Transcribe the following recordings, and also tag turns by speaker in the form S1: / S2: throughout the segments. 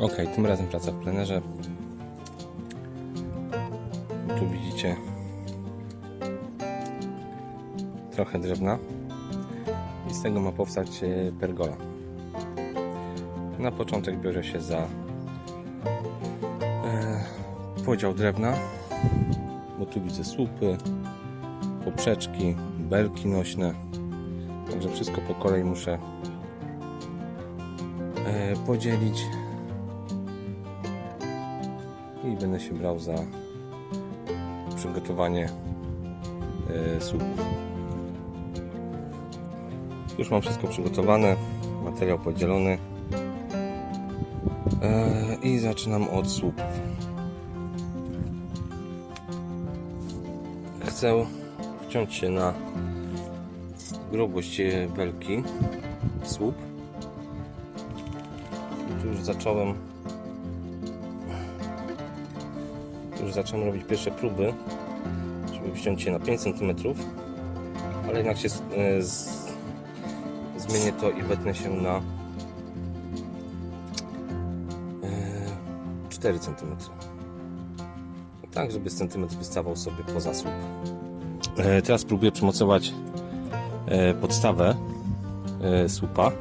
S1: Ok, tym razem praca w plenerze. Tu widzicie trochę drewna i z tego ma powstać e, pergola. Na początek biorę się za e, podział drewna, bo tu widzę słupy, poprzeczki, belki nośne, także wszystko po kolei muszę e, podzielić i będę się brał za przygotowanie e, słupów. Już mam wszystko przygotowane, materiał podzielony e, i zaczynam od słupów. Chcę wciąć się na grubość e, belki słup. Tu już zacząłem już zacząłem robić pierwsze próby, żeby wciąć się na 5 cm, ale jednak się z, e, z, zmienię to i wetnę się na e, 4 cm. Tak, żeby centymetr wystawał sobie poza słup. E, Teraz próbuję przymocować e, podstawę e, słupa.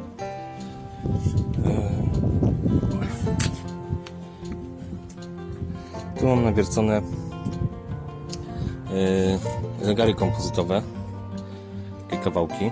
S1: Tu mam nawiercone zegary kompozytowe, takie kawałki.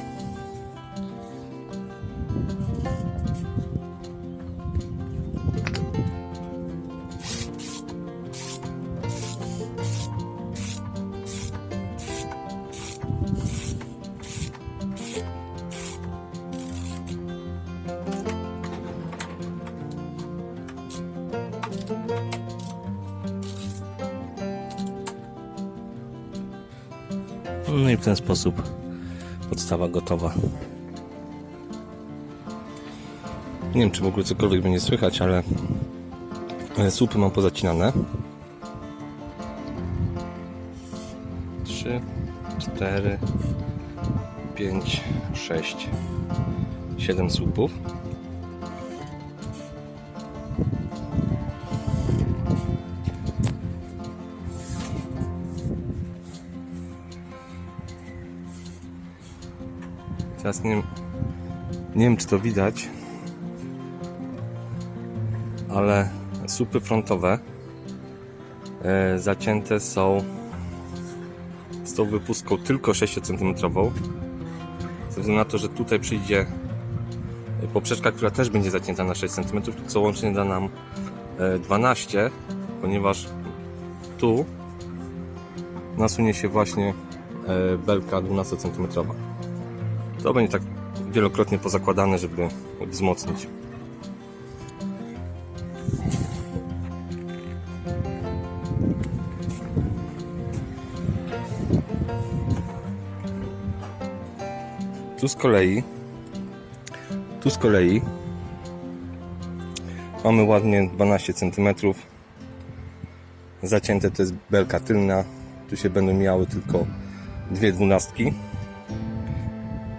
S1: No i w ten sposób podstawa gotowa. Nie wiem, czy w ogóle cokolwiek będzie słychać, ale słupy mam pozacinane. 3, 4, 5, 6, 7 słupów. Teraz nie, nie wiem, czy to widać, ale słupy frontowe e, zacięte są z tą wypustką tylko 6 cm. Ze względu na to, że tutaj przyjdzie poprzeczka, która też będzie zacięta na 6 cm, co łącznie da nam e, 12, ponieważ tu nasunie się właśnie e, belka 12 cm. To będzie tak wielokrotnie pozakładane, żeby wzmocnić. Tu z kolei tu z kolei mamy ładnie 12 cm zacięte to jest belka tylna. Tu się będą miały tylko dwie dwunastki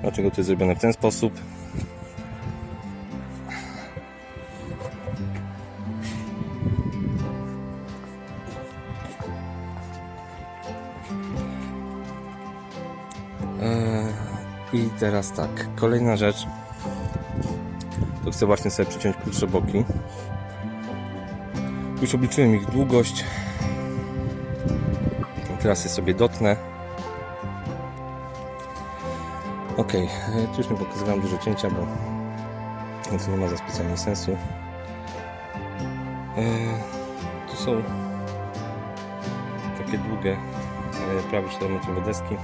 S1: Dlaczego to jest zrobione w ten sposób? Eee, I teraz tak, kolejna rzecz. To chcę właśnie sobie przyciąć krótsze boki. Już obliczyłem ich długość. Teraz je sobie dotnę. Ok, tu już nie pokazywałem dużo cięcia, bo to nie ma za specjalnie sensu. E, tu są takie długie, e, prawie 4 metrowe deski.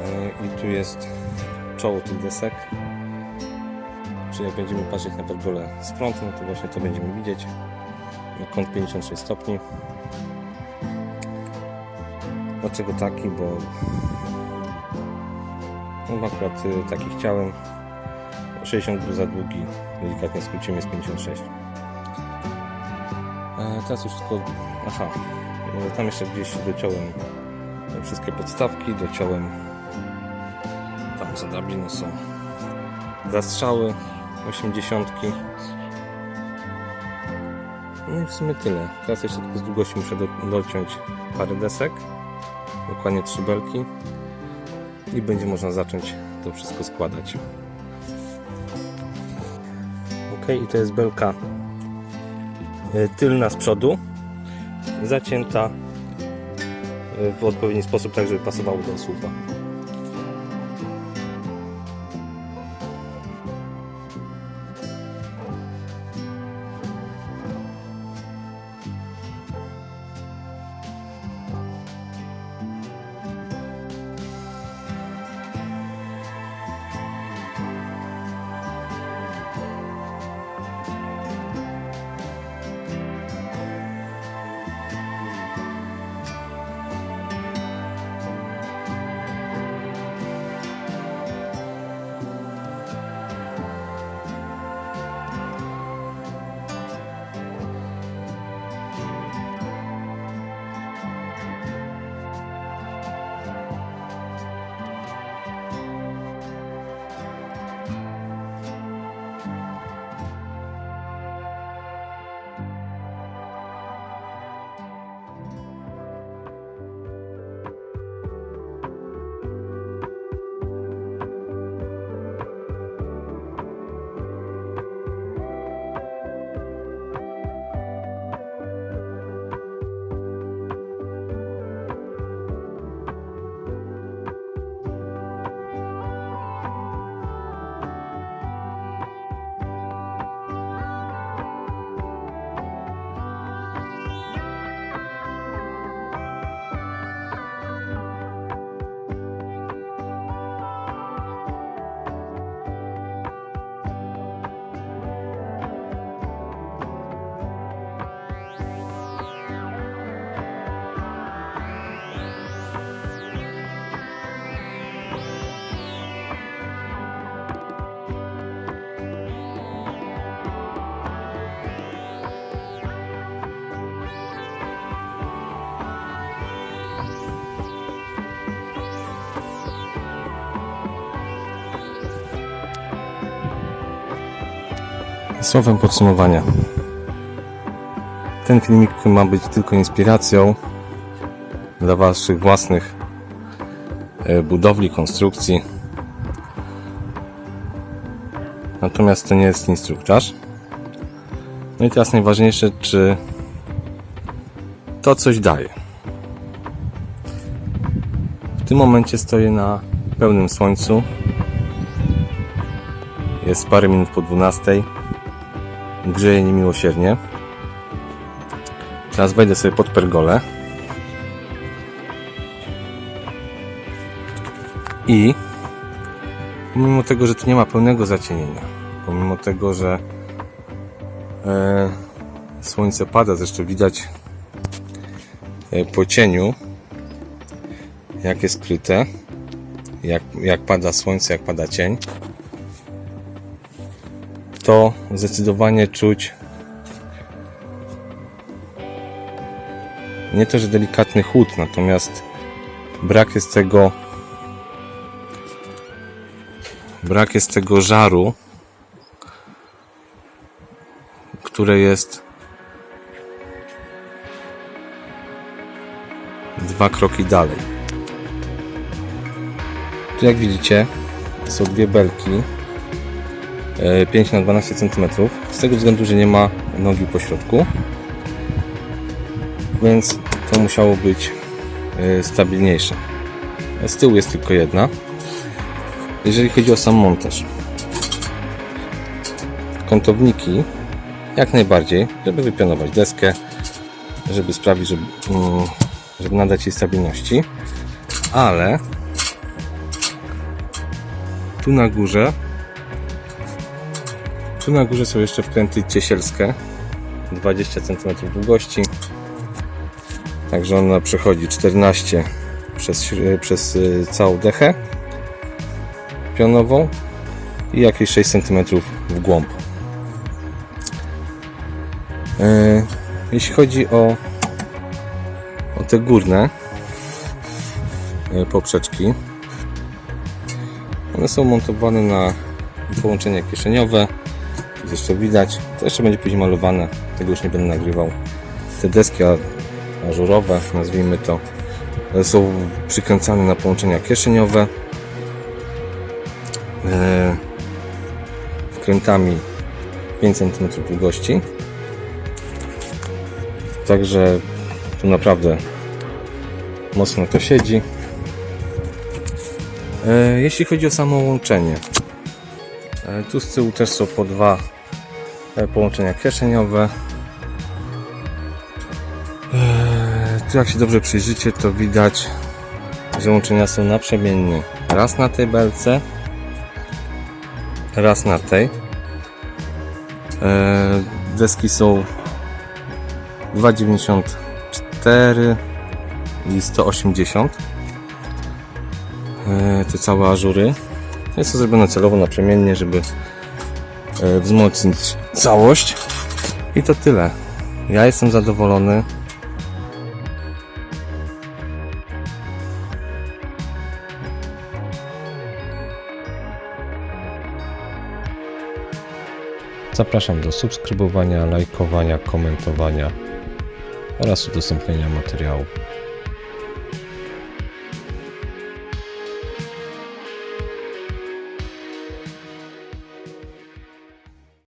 S1: E, I tu jest czoło tych desek. Czyli jak będziemy patrzeć na pergolę z frontu, no to właśnie to będziemy widzieć. Kąt 56 stopni. Dlaczego taki? Bo no akurat y, taki chciałem. 60 był za długi, delikatnie skróciłem jest 56. E, teraz już tylko. Aha, e, tam jeszcze gdzieś dociąłem wszystkie podstawki, dociąłem. Tam za drabiny są zastrzały. 80. No i w sumie tyle. Teraz jeszcze tylko z długości muszę do, dociąć parę desek. Dokładnie trzy belki. I będzie można zacząć to wszystko składać. Ok, i to jest belka y, tylna z przodu. Zacięta y, w odpowiedni sposób, tak żeby pasowało do słupa. Słowem podsumowania. Ten filmik ma być tylko inspiracją dla Waszych własnych e, budowli, konstrukcji. Natomiast to nie jest instruktaż. No i teraz najważniejsze, czy to coś daje. W tym momencie stoję na pełnym słońcu. Jest parę minut po 12 grzeje niemiłosiernie. Teraz wejdę sobie pod pergolę. I pomimo tego, że tu nie ma pełnego zacienienia, pomimo tego, że e, słońce pada, zresztą widać e, po cieniu, jak jest skryte, jak, jak pada słońce, jak pada cień to zdecydowanie czuć nie to, że delikatny chłód, natomiast brak jest tego brak jest tego żaru, które jest dwa kroki dalej. Tu jak widzicie są dwie belki 5 na 12 cm z tego względu, że nie ma nogi po środku. Więc to musiało być e, stabilniejsze. Z tyłu jest tylko jedna. Jeżeli chodzi o sam montaż. Kątowniki jak najbardziej, żeby wypionować deskę żeby sprawić, żeby, mm, żeby nadać jej stabilności. Ale tu na górze tu na górze są jeszcze wkręty ciesielskie. 20 cm długości. Także ona przechodzi 14 przez, przez y, całą dechę pionową i jakieś 6 cm w głąb. E, jeśli chodzi o, o te górne e, poprzeczki one są montowane na połączenia kieszeniowe jeszcze widać. To jeszcze będzie później malowane. Tego już nie będę nagrywał. Te deski ażurowe, nazwijmy to, e, są przykręcane na połączenia kieszeniowe. E, wkrętami 5 cm długości. Także tu naprawdę mocno to siedzi. E, Jeśli chodzi o samo łączenie, tu z tyłu też są po dwa połączenia kieszeniowe. E, Tu jak się dobrze przyjrzycie, to widać, że łączenia są naprzemiennie. Raz na tej belce, raz na tej. E, Deski są 2,94 i 180 e, te całe ażury. Jest to zrobione celowo naprzemiennie, żeby e, wzmocnić całość. I to tyle. Ja jestem zadowolony. Zapraszam do subskrybowania, lajkowania, komentowania oraz udostępniania materiału.